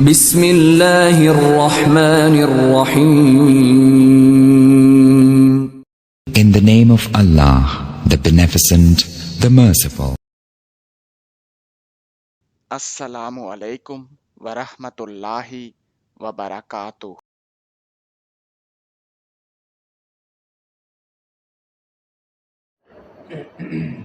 بسم الله الرحمن الرحيم In the name of Allah, the Beneficent, the Merciful. Assalamu alaikum wa rahmatullahi wa barakatuh.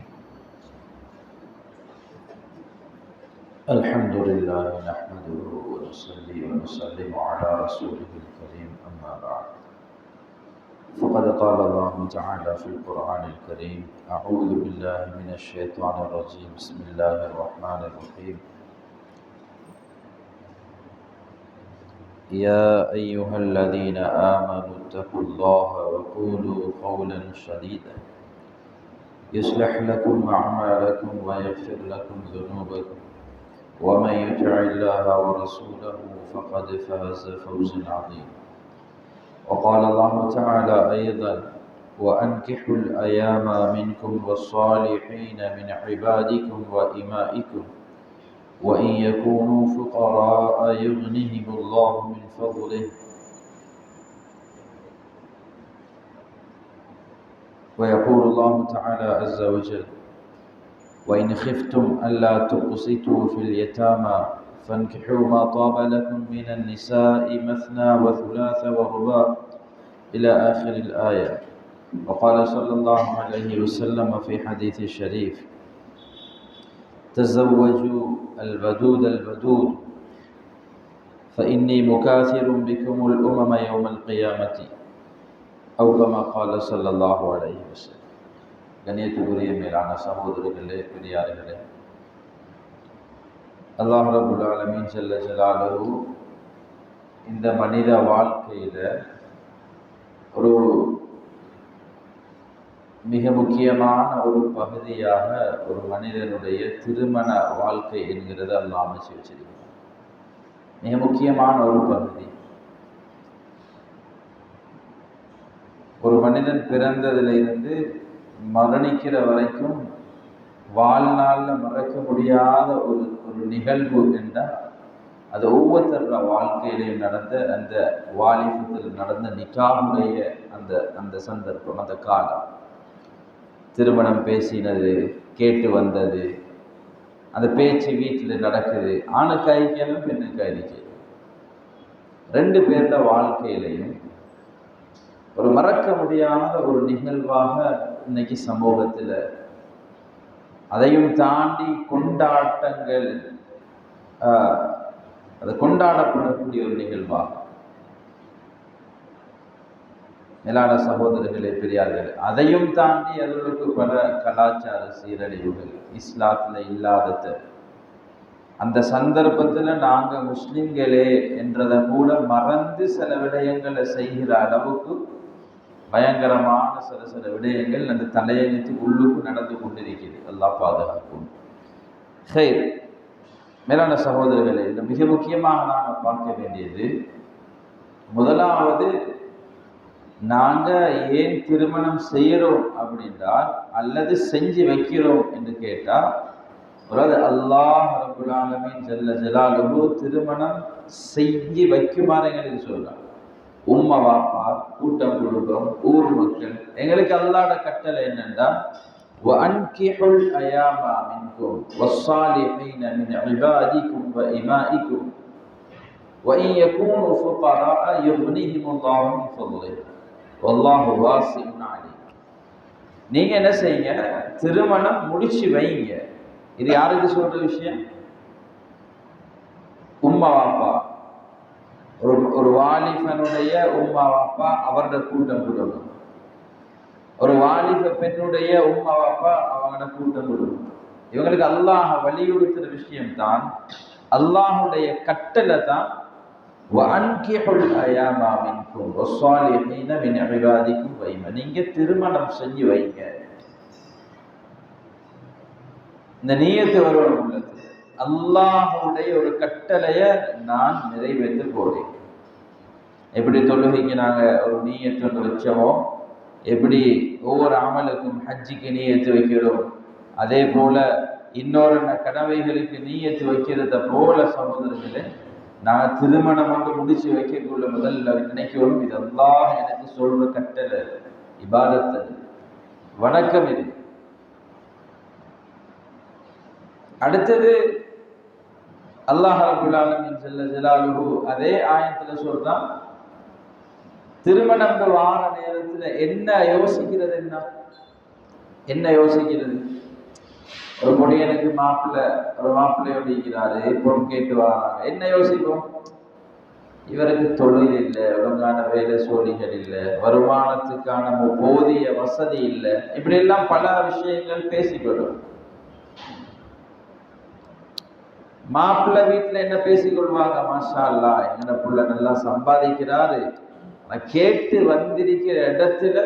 الحمد لله نحمده ونصلي ونسلم على رسوله الكريم أما بعد. فقد قال الله تعالى في القرآن الكريم أعوذ بالله من الشيطان الرجيم. بسم الله الرحمن الرحيم. يا أيها الذين آمنوا اتقوا الله وقولوا قولا سديدا يصلح لكم أعمالكم ويغفر لكم ذنوبكم. ومن يطع الله ورسوله فقد فاز فوزا عظيما. وقال الله تعالى أيضا وأنكحوا الأيام منكم والصالحين من عبادكم وإمائكم وإن يكونوا فقراء يغنهم الله من فضله. ويقول الله تعالى عز وجل وإن خفتم ألا تقسطوا في اليتامى فانكحوا ما طاب لكم من النساء مثنى وثلاث ورباع إلى آخر الآية. وقال صلى الله عليه وسلم في حديث الشريف تزوجوا الودود الودود فإني مكاثر بكم الأمم يوم القيامة. أو كما قال صلى الله عليه وسلم. கண்ணியத்துக்குரிய மேலான சகோதரர்களே பெரியார்களே. அல்லாஹ் ரபுல் ஆலமின் செல்ல ஜலாலு இந்த மனித வாழ்க்கையில ஒரு மிக முக்கியமான ஒரு பகுதியாக ஒரு மனிதனுடைய திருமண வாழ்க்கை என்கிறத அல்லாஹ் அமைச்சு வச்சிருக்கிறார் மிக முக்கியமான ஒரு பகுதி. ஒரு மனிதன் பிறந்ததிலிருந்து மரணிக்கிற வரைக்கும் வாழ்நாளில் மறக்க முடியாத ஒரு ஒரு நிகழ்வு என்றால் அது ஒவ்வொருத்தரோட வாழ்க்கையிலையும் நடந்த அந்த வாலிபத்தில் நடந்த நிகாவுடைய அந்த அந்த சந்தர்ப்பம் அந்த காலம். திருமணம் பேசினது கேட்டு வந்தது அந்த பேச்சு வீட்டில் நடக்குது ஆணுக்கு ஐக்கியம் பெண்ணுக்கு கைக்கு ரெண்டு பேரோட வாழ்க்கையிலையும் ஒரு மறக்க முடியாத ஒரு நிகழ்வாக இன்னைக்கு சமூகத்தில். அதையும் தாண்டி கொண்டாட்டங்கள் அது கொண்டாடப்படக்கூடிய ஒரு நிகழ்வாகும் மேலான சகோதரர்களே பெரியார்கள் அதையும் தாண்டி அவர்களுக்கு பல கலாச்சார சீரழிவுகள் இஸ்லாத்தில் இல்லாதது. அந்த சந்தர்ப்பத்தில் நாங்கள் முஸ்லிம்களே என்றதை கூட மறந்து சில விடயங்களை செய்கிற அளவுக்கு பயங்கரமான சில சில விடயங்கள் அந்த தலையங்கத்து உள்ளுக்கு நடந்து கொண்டிருக்கிறது. எல்லாம் பாதுகாக்கும். சரி மேலான சகோதரர்களே இது மிக முக்கியமாக நாம் பார்க்க வேண்டியது முதலாவது நாங்கள் ஏன் திருமணம் செய்கிறோம் அப்படின்றால் அல்லது செஞ்சு வைக்கிறோம் என்று கேட்டால் அதாவது அல்லாஹ் ரபுல்லாலமின் ஜல்ல ஜலாலுகு திருமணம் செஞ்சு வைக்குமாறு எங்களுக்கு சொல்கிறார் உம்மா வாப்பா கூட்டம் குடும்பம் ஊர் மக்கள் எங்களுக்கு அல்லாட கட்டளை என்னன்னா وأنكحوا الأيام منكم والصالحين من عبادكم وإمائكم وإن يكونوا فقراء يغنيهم الله من فضله والله واسع عليم நீங்க என்ன செய்யுங்க திருமணம் முடிச்சு வைங்க இது யாருக்கு சொல்ற விஷயம் உம்மா வாப்பா ஒரு ஒரு வாலிபனுடைய உம்மா வாப்பா அவரோட கூட்டம் கொடுக்கணும் ஒரு வாலிப பெண்ணுடைய உம்மா வாப்பா அவங்களோட கூட்டம் கொடுக்கணும் இவங்களுக்கு அல்லாஹ் வலியுறுத்துற விஷயம் தான் அல்லாஹுடைய கட்டளை தான் நீங்க திருமணம் செஞ்சு வைங்க. இந்த நீயத்து வருவன் உள்ளது அல்லாஹுடைய ஒரு கட்டளைய நான் நிறைவேற்ற போறேன். எப்படி தொழுகைக்கு நாங்க ஒரு நீயத்து ஒன்று வச்சோமோ எப்படி ஒவ்வொரு அமலுக்கும் ஹஜ்ஜிக்கு நீயத்து வைக்கிறோம் அதே போல இன்னொரு கடமைகளுக்கு நீயத்து வைக்கிறத போல சகோதரர்களே நான் திருமணம் வந்து முடிச்சு வைக்கக்குள்ள முதல்ல நினைக்கிறோம். இதெல்லாம் எனக்கு சொல்ற கட்டளை இபாதத்து வணக்கம் இது. அடுத்தது அல்லாஹ் ரபுல் செல்ல ஜல்ல ஜலாலுஹு அதே ஆயத்துல சொல்றான் திருமணம் ஆன நேரத்துல என்ன யோசிக்கிறது என்ன? என்ன யோசிக்கிறது? ஒரு பொடியனுக்கு மாப்பிள்ளை ஒரு மாப்பிள்ளை இருக்கிறாரு பொண்ணு கேட்டு வராங்க. என்ன யோசிப்போம்? இவருக்கு தொழில் இல்லை ஒழுங்கான வேலை சோழிகள் இல்லை வருமானத்துக்கான போதிய வசதி இல்லை. இப்படி எல்லாம் பல விஷயங்கள் பேசிக்கொள்ளும். மாப்பிள்ளை வீட்டுல என்ன பேசிக்கொள்வாங்க? மாஷா அல்லா என்ன புள்ள நல்லா சம்பாதிக்கிறாரு. கேட்டு வந்திருக்கிற இடத்துல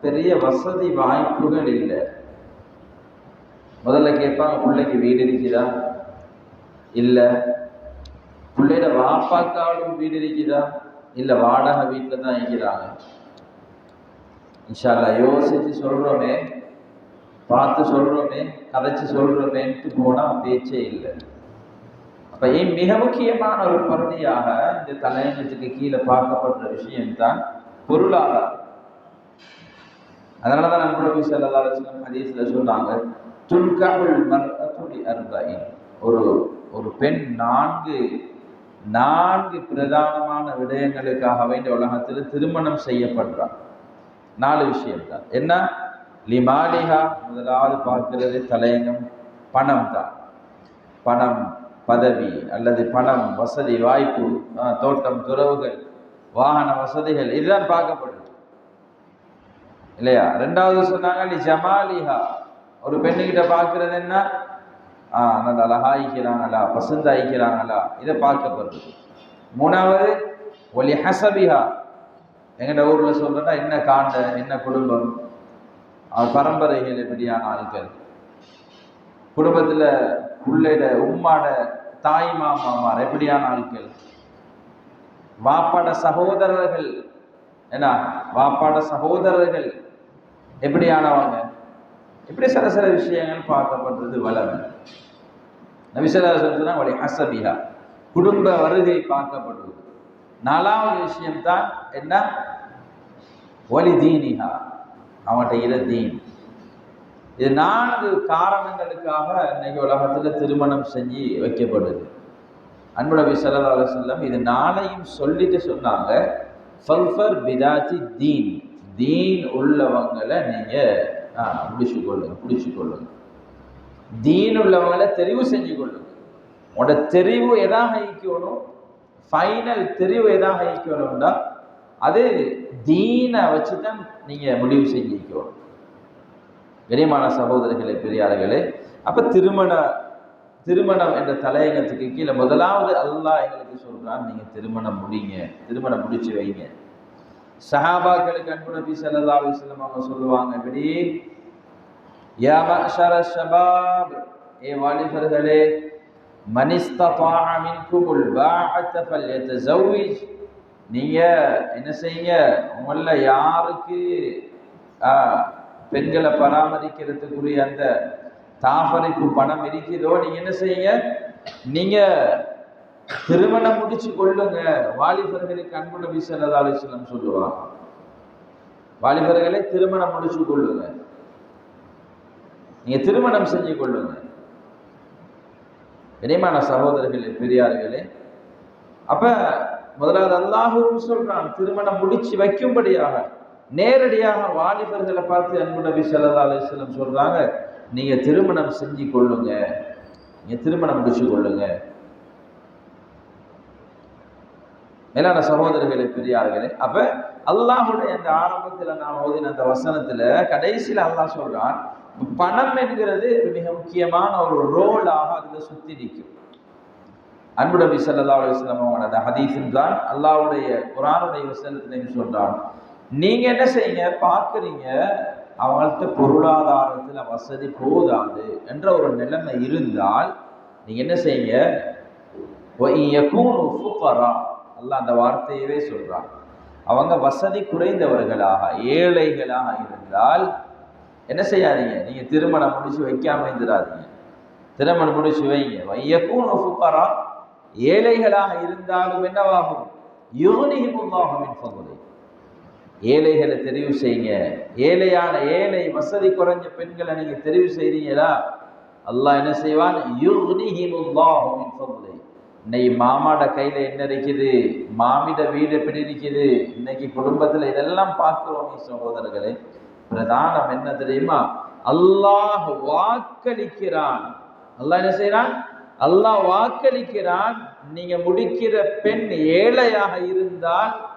பெரிய வசதி வாய்ப்புகள் இல்லை. முதல்ல கேட்பாங்க பிள்ளைக்கு வீடு இருக்குதா? இல்ல. பிள்ளையோட வாப்பாக்காலும் வீடு இருக்குதா? இல்ல வாடகை வீட்டுல தான் இருக்கிறாங்க. இன்ஷா அல்லாஹ் யோசிச்சு சொல்றோமே பார்த்து சொல்றோமே கதைச்சு சொல்றோமேன்ட்டு போனா பேச்சே இல்லை. இப்போ மிக முக்கியமான ஒரு பகுதியாக இந்த தலையங்கத்துக்கு கீழே பார்க்கப்படுற விஷயம்தான் பொருளாதாரம். அதனாலதான் நம்மளுடைய செல்லதார ஹதீஸ்ல சொன்னாங்க துல்கமுல் மர்அத்துலி அர்பஇன் ஒரு ஒரு பெண் நான்கு நான்கு பிரதானமான விடயங்களுக்காக வேண்டிய உலகத்தில் திருமணம் செய்யப்படுறார் நாலு விஷயம் தான் என்ன லிமாலிகா முதலாவது பார்க்கிறது தலையங்கம் பணம் தான் பணம் பதவி அல்லது பணம் வசதி வாய்ப்பு தோட்டம் துறவுகள் வாகன வசதிகள் இதுதான் பார்க்கப்படுது. இல்லையா? ரெண்டாவது சொன்னாங்க நீ ஜமாலிஹா ஒரு பெண்ணுகிட்ட பார்க்கறது என்ன? ஆ நல்லா அழகா ஐக்கிறாங்களா பசந்த ஐக்கிறாங்களா இதை பார்க்கப்படுது. மூணாவது ஒலி ஹசபிஹா எங்கட ஊர்ல சொல்றேன்னா என்ன காண்ட என்ன குடும்பம்? பரம்பரைகள் எப்படியான ஆட்கள் குடும்பத்துல உள்ளிட உம்மாட தாய் மாமாமார் எப்படியான ஆட்கள் வாப்பாட சகோதரர்கள் என்ன வாப்பாட சகோதரர்கள் எப்படியானவங்க? இப்படி சில சில விஷயங்கள் பார்க்கப்படுறது வளம் நபிசல்லாசன் சொன்னா வழி ஹசபிஹா குடும்ப வருகை பார்க்கப்படுவது நாலாவது விஷயம்தான் என்ன? ஒலி தீனிஹா. அவன்கிட்ட இர தீன். இது நான்கு காரணங்களுக்காக இன்னைக்கு உலகத்துல திருமணம் செஞ்சு வைக்கப்படுது. அன்பு நபி செல்லம் இது நாளையும் சொல்லிட்டு சொன்னாங்க. ஃபல்ஃபர் பிதாத்தி தீன். தீன் உள்ளவங்களை நீங்க ஆ, பிடிச்சு கொள்ளுங்க பிடிச்சு கொள்ளுங்க தீன் உள்ளவங்களை தெரிவு செஞ்சு கொள்ளுங்க. உங்களோட தெரிவு எதாக ஈக்கணும் ஃபைனல் தெரிவு எதாக ஈக்கணும்னா அது தீனை வச்சு தான் நீங்க முடிவு செஞ்சுக்கணும் கனிமான சகோதரிகளே பெரியார்களே அப்போ திருமண திருமணம் என்ற தலையங்கத்துக்கு கீழே முதலாவது அல்லாஹ் எங்களுக்கு சொல்கிறான் நீங்க திருமணம் முடிங்க திருமணம் முடிச்சு வைங்க. சஹாபாக்களுக்கு அன்பு நபி சல்லா அலைஹி அவங்க சொல்லுவாங்க இப்படி ஷபாப் ஏ வாலிபர்களே மன் நீங்க என்ன செய்யுங்க உங்கள யாருக்கு பெண்களை பராமரிக்கிறதுக்குரிய அந்த தாமரைக்கு பணம் இருக்குதோ நீங்க என்ன செய்யுங்க? நீங்க திருமணம் முடிச்சு கொள்ளுங்க. வாலிபர்களுக்கு அன்பு நபி ஸல்லல்லாஹு சொல்லுவாங்க. வாலிபர்களே திருமணம் முடிச்சு கொள்ளுங்க. நீங்க திருமணம் செஞ்சு கொள்ளுங்க. இனிமான சகோதரர்களே பெரியார்களே அப்ப முதலாவது அல்லாஹும் சொல்றான் திருமணம் முடிச்சு வைக்கும்படியாக. நேரடியாக வாலிபர்களை பார்த்து அன்பு நபி சல்லா அலிஸ்லம் சொல்றாங்க நீங்க திருமணம் செஞ்சு கொள்ளுங்க. நீங்க திருமணம் முடிச்சு கொள்ளுங்க. மேலான சகோதரர்களே பெரியார்களே அப்ப அல்லாஹுடைய அந்த ஆரம்பத்துல நான் ஓதின அந்த வசனத்துல கடைசியில அல்லாஹ் சொல்றான் பணம் என்கிறது மிக முக்கியமான ஒரு ரோலாக அதுல சுத்தி நிற்கும். அன்பு நபி சல்லா அலைஹி அவங்க அந்த ஹதீஸும் தான் அல்லாஹ்வுடைய குரானுடைய வசனத்திலையும் சொல்றான் நீங்க என்ன செய்யுங்க? பார்க்குறீங்க அவங்கள்ட்ட பொருளாதாரத்தில் வசதி போதாது என்ற ஒரு நிலைமை இருந்தால் நீங்கள் என்ன செய்யுங்க? அல்ல அந்த வார்த்தையவே சொல்கிறான் அவங்க வசதி குறைந்தவர்களாக ஏழைகளாக இருந்தால் என்ன செய்யாதீங்க? நீங்கள் திருமணம் முடிச்சு வைக்காம இருந்துடாதீங்க. திருமணம் முடிச்சு வைங்க. வையக்கூன் ஃபுக்கரா ஏழைகளாக இருந்தாலும் என்னவாகும்? யோனிகிமுல்லாகும் ஏழைகளை தெரிவு செய்யுங்க. ஏழையான ஏழை வசதி குறைஞ்ச பெண்களை நீங்க தெரிவு செய்றீங்களா? அல்லாஹ் என்ன செய்வான்? இன்னைக்கு மாமாட கையில என்ன இருக்குது? மாமிட வீடு எப்படி இருக்குது? இன்னைக்கு குடும்பத்துல இதெல்லாம் பார்க்கிறோம் சகோதரர்களே. பிரதானம் என்ன தெரியுமா? அல்லாஹ் வாக்களிக்கிறான். அல்லாஹ் என்ன செய்யறான் அல்லாஹ் வாக்களிக்கிறான். நீங்க முடிக்கிற பெண் ஏழையாக இருந்தால்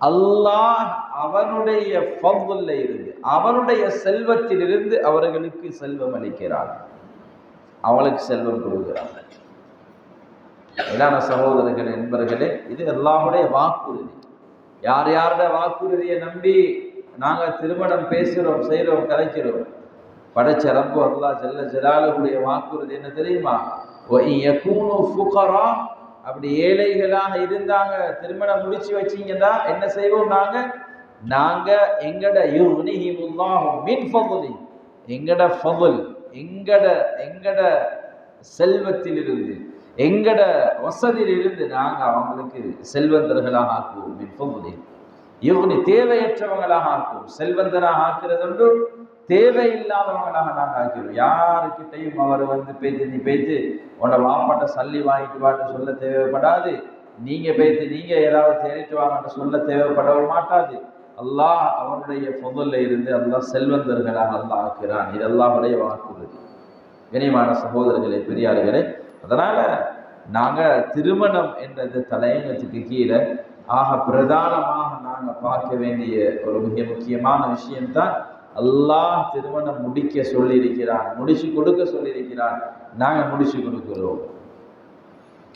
அல்லாஹ் அவனுடைய ஃபضல்ல இருந்து அவனுடைய செல்வத்திலிருந்து அவர்களுக்கு செல்வம் அளிக்கிறான். அவளுக்கு செல்வம் கொடுக்கிறார்கள் மேலான சகோதரர்கள் என்பர்களே இது எல்லாமுடைய வாக்குறுதி. யார் யாரோட வாக்குறுதியை நம்பி நாங்கள் திருமணம் பேசுகிறோம் செய்கிறோம் கலைக்கிறோம்? படைச்ச ரப்பு அல்லா செல்ல ஜலாலுடைய வாக்குறுதி என்ன தெரியுமா? அப்படி ஏழைகளாக இருந்தாங்க திருமணம் முடிச்சு வச்சீங்கன்னா என்ன செய்வோம் நாங்க? நாங்க எங்கட மின் ஃபதுலி எங்கட ஃபதுல் எங்கட எங்கட செல்வத்திலிருந்து எங்கட வசதியிலிருந்து நாங்கள் அவங்களுக்கு செல்வந்தர்களாக ஆக்குவோம் மின் ஃபதுலி யுஹ்னி தேவையற்றவங்களாக ஆக்குவோம். செல்வந்தனாக ஆக்குறது ஒன்று தேவையில்லாதவங்களாக நாங்கள் ஆக்கிறோம் யாருக்கிட்டையும் அவர் வந்து பேச்சு நீ பேச்சு உன்னை வாப்பாட்ட சல்லி வாங்கிட்டு வான்னு சொல்ல தேவைப்படாது. நீங்க பேச்சு நீங்க ஏதாவது தேடிட்டு வாங்கன்னு சொல்ல தேவைப்படவும் மாட்டாது. அல்லாஹ் அவனுடைய பொதல்ல இருந்து அல்லாஹ் செல்வந்தர்களாக அல்லாஹ் ஆக்குறான். இது அல்லாஹுடைய வாக்குறுதி. கனிமான சகோதரர்களே பெரியார்களே அதனால நாங்க திருமணம் என்ற தலையங்கத்துக்கு கீழே ஆக பிரதானமாக நாங்க பார்க்க வேண்டிய ஒரு மிக முக்கியமான விஷயம்தான் அல்லாஹ் திருமணம் முடிக்க சொல்லியிருக்கிறான் முடிச்சு கொடுக்க சொல்லியிருக்கிறான். நாங்க முடிச்சு கொடுக்கிறோம்.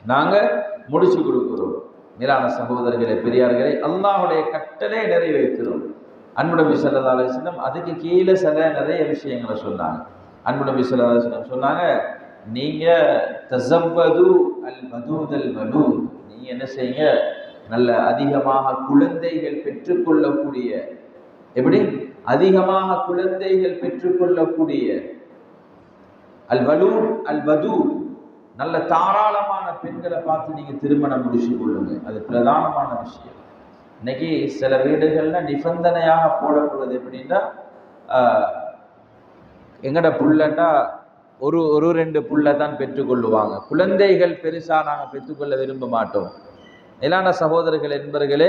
நாங்க முடிச்சு கொடுக்கிறோம். மேலான சகோதரர்களை பெரியார்களை அல்லாஹுடைய கட்டளை நிறைவேற்றுறோம். அன்புடம்பி நபி அதுக்கு கீழே சில நிறைய விஷயங்களை சொன்னாங்க. அன்புடம்பி நபி சொன்னாங்க நீங்க தசம்பது அல் வதூத் அல் நீங்கள் நீங்க என்ன செய்யுங்க? நல்ல அதிகமாக குழந்தைகள் பெற்றுக்கொள்ளக்கூடிய எப்படி? அதிகமாக குழந்தைகள் பெற்றுக்கொள்ளக்கூடிய அல் வலூ அல் வதூத் நல்ல தாராளமான பெண்களை பார்த்து நீங்க திருமணம் முடிச்சு கொள்ளுங்க. அது பிரதானமான விஷயம். இன்னைக்கு சில வீடுகள்ல நிபந்தனையாக போடப்படுவது எப்படின்னா எங்கட புள்ளண்டா ஒரு ஒரு ரெண்டு புள்ள தான் பெற்றுக்கொள்ளுவாங்க. குழந்தைகள் பெருசா நாங்கள் பெற்றுக்கொள்ள விரும்ப மாட்டோம். மேலான சகோதரர்கள் என்பர்களே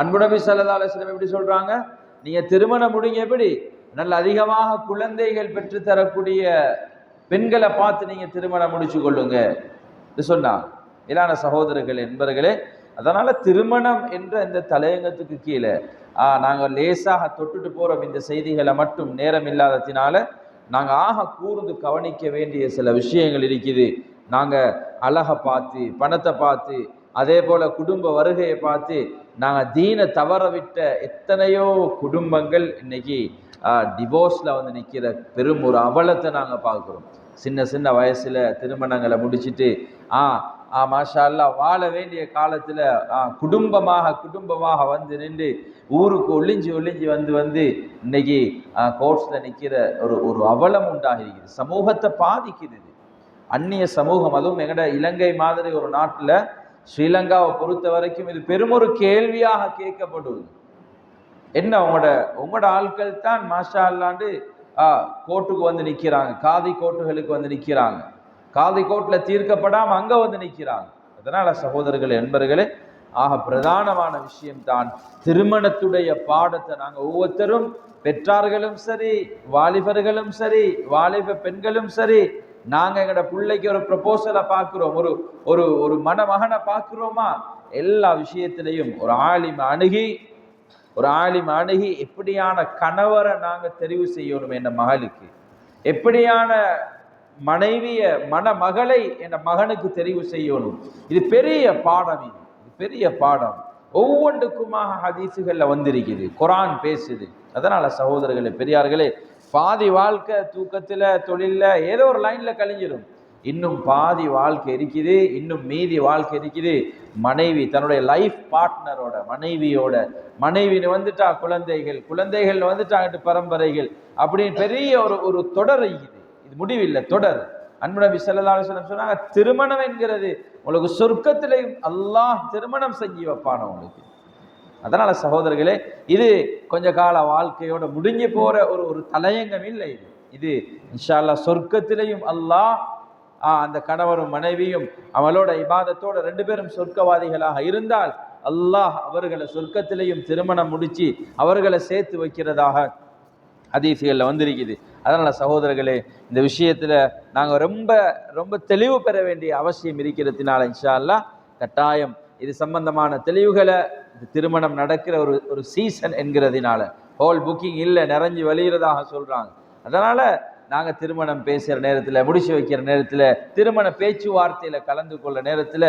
அன்புநபி ஸல்லல்லாஹு அலைஹி எப்படி சொல்றாங்க. நீங்க திருமணம் முடிங்க எப்படி நல்ல அதிகமாக குழந்தைகள் பெற்று தரக்கூடிய பெண்களை பார்த்து நீங்க திருமணம் முடிச்சு கொள்ளுங்க. இது சொன்னாங்க மேலான சகோதரர்கள் என்பர்களே அதனால திருமணம் என்ற இந்த தலையங்கத்துக்கு கீழே நாங்கள் லேசாக தொட்டுட்டு போறோம் இந்த செய்திகளை மட்டும் நேரம் இல்லாததினால நாங்கள் ஆக கூர்ந்து கவனிக்க வேண்டிய சில விஷயங்கள் இருக்குது. நாங்கள் அழகை பார்த்து பணத்தை பார்த்து அதே போல குடும்ப வருகையை பார்த்து நாங்கள் தீனை தவற விட்ட எத்தனையோ குடும்பங்கள் இன்னைக்கு டிவோர்ஸில் வந்து நிற்கிற பெரும் ஒரு அவலத்தை நாங்கள் பார்க்குறோம். சின்ன சின்ன வயசில் திருமணங்களை முடிச்சுட்டு ஆ ஆ மாஷா வாழ வேண்டிய காலத்தில் குடும்பமாக குடும்பமாக வந்து நின்று ஊருக்கு ஒளிஞ்சு ஒளிஞ்சு வந்து வந்து இன்னைக்கு கோர்ட்ஸில் நிற்கிற ஒரு ஒரு அவலம் உண்டாகிருக்குது சமூகத்தை பாதிக்குது அந்நிய சமூகம் அதுவும் எங்கட இலங்கை மாதிரி ஒரு நாட்டில் ஸ்ரீலங்காவை பொறுத்த வரைக்கும் இது பெருமொரு கேள்வியாக கேட்கப்படுவது. என்ன உங்களோட உங்களோட ஆட்கள் தான் மாஷா அல்லாண்டு ஆ, கோர்ட்டுக்கு வந்து நிற்கிறாங்க காதி கோர்ட்டுகளுக்கு வந்து நிற்கிறாங்க காதி கோர்ட்டில் தீர்க்கப்படாமல் அங்கே வந்து நிற்கிறாங்க அதனால் சகோதரர்களே நண்பர்களே ஆக பிரதானமான விஷயம்தான் திருமணத்துடைய பாடத்தை நாங்கள் ஒவ்வொருத்தரும் பெற்றார்களும் சரி வாலிபர்களும் சரி வாலிப பெண்களும் சரி நாங்கள் எங்களோட பிள்ளைக்கு ஒரு ப்ரப்போசலை பார்க்குறோம் ஒரு ஒரு ஒரு மணமகனை பார்க்குறோமா எல்லா விஷயத்திலையும் ஒரு ஆலிம் அணுகி ஒரு ஆலிம் அணுகி எப்படியான கணவரை நாங்கள் தெரிவு செய்யணும் என் மகளுக்கு? எப்படியான மனைவிய மணமகளை என் மகனுக்கு தெரிவு செய்யணும்? இது பெரிய பாடம் இது. பெரிய பாடம். ஒவ்வொன்றுக்குமாக ஹதீசுகளில் வந்திருக்குது. குரான் பேசுது. அதனால சகோதரர்களே பெரியார்களே பாதி வாழ்க்கை தூக்கத்தில் தொழிலில் ஏதோ ஒரு லைனில் கழிஞ்சிடும் இன்னும் பாதி வாழ்க்கை இருக்குது இன்னும் மீதி வாழ்க்கை இருக்குது. மனைவி தன்னுடைய லைஃப் பார்ட்னரோட மனைவியோட மனைவின்னு வந்துட்டா குழந்தைகள் குழந்தைகள் வந்துட்டாங்கட்டு பரம்பரைகள் அப்படின்னு பெரிய ஒரு ஒரு தொடர் இருக்குது. இது முடிவில்லை தொடர். அன்பு நபி சொன்னாங்க திருமணம் என்கிறது உங்களுக்கு சொர்க்கத்திலையும் அல்லாஹ் திருமணம் செஞ்சு வைப்பான உங்களுக்கு அதனால் சகோதரர்களே இது கொஞ்ச கால வாழ்க்கையோட முடிஞ்சு போகிற ஒரு ஒரு தலையங்கம் இல்லை இது. இது இன்ஷால்லா சொர்க்கத்திலையும் அல்லாஹ் அந்த கணவரும் மனைவியும் அவளோட இபாதத்தோட ரெண்டு பேரும் சொர்க்கவாதிகளாக இருந்தால் அல்லாஹ் அவர்களை சொர்க்கத்திலையும் திருமணம் முடிச்சு அவர்களை சேர்த்து வைக்கிறதாக அதிசயங்களில் வந்திருக்குது. அதனால் சகோதரர்களே இந்த விஷயத்தில் நாங்கள் ரொம்ப ரொம்ப தெளிவு பெற வேண்டிய அவசியம் இருக்கிறதுனால இன்ஷா அல்லாஹ் கட்டாயம் இது சம்பந்தமான தெளிவுகளை இந்த திருமணம் நடக்கிற ஒரு ஒரு சீசன் என்கிறதுனால. ஹோல் புக்கிங் இல்லை நிறைஞ்சு வழிகிறதாக சொல்கிறாங்க அதனால் நாங்கள் திருமணம் பேசுகிற நேரத்தில் முடிச்சு வைக்கிற நேரத்தில் திருமண பேச்சுவார்த்தையில் கலந்து கொள்ள நேரத்தில்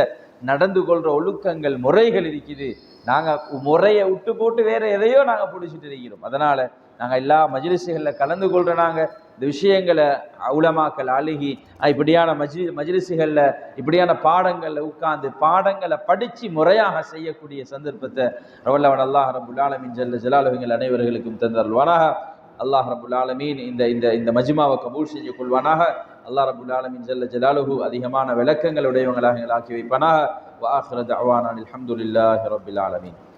நடந்து கொள்கிற ஒழுக்கங்கள் முறைகள் இருக்குது. நாங்கள் முறையை விட்டு போட்டு வேறு எதையோ நாங்கள் பிடிச்சிட்டு இருக்கிறோம். அதனால் நாங்கள் எல்லா மஜிலிசுகளில் கலந்து கொள்கிற நாங்கள் இந்த விஷயங்களை உலமாக்கள் அழுகி இப்படியான மஜி மஜிலிசுகளில் இப்படியான பாடங்களில் உட்கார்ந்து பாடங்களை படித்து முறையாக செய்யக்கூடிய சந்தர்ப்பத்தை ரவல்லவன் அல்லாஹ் ரபுல் ஆலமின் ஜல்ல ஜலாலுவங்கள் அனைவர்களுக்கும் தந்தருள்வானாக. அல்லாஹ் ரபுல் ஆலமீன் இந்த இந்த இந்த மஜ்மாவை கபூல் செஞ்சு கொள்வானாக. அல்லாஹ் ரபுல் ஆலமின் ஜல்ல ஜலாலுஹு அதிகமான விளக்கங்கள் உடையவங்களாக ஆக்கி வைப்பானாக. வாஹிர அலி அல்ஹம்துலில்லாஹி ரபுல் ஆலமீன்.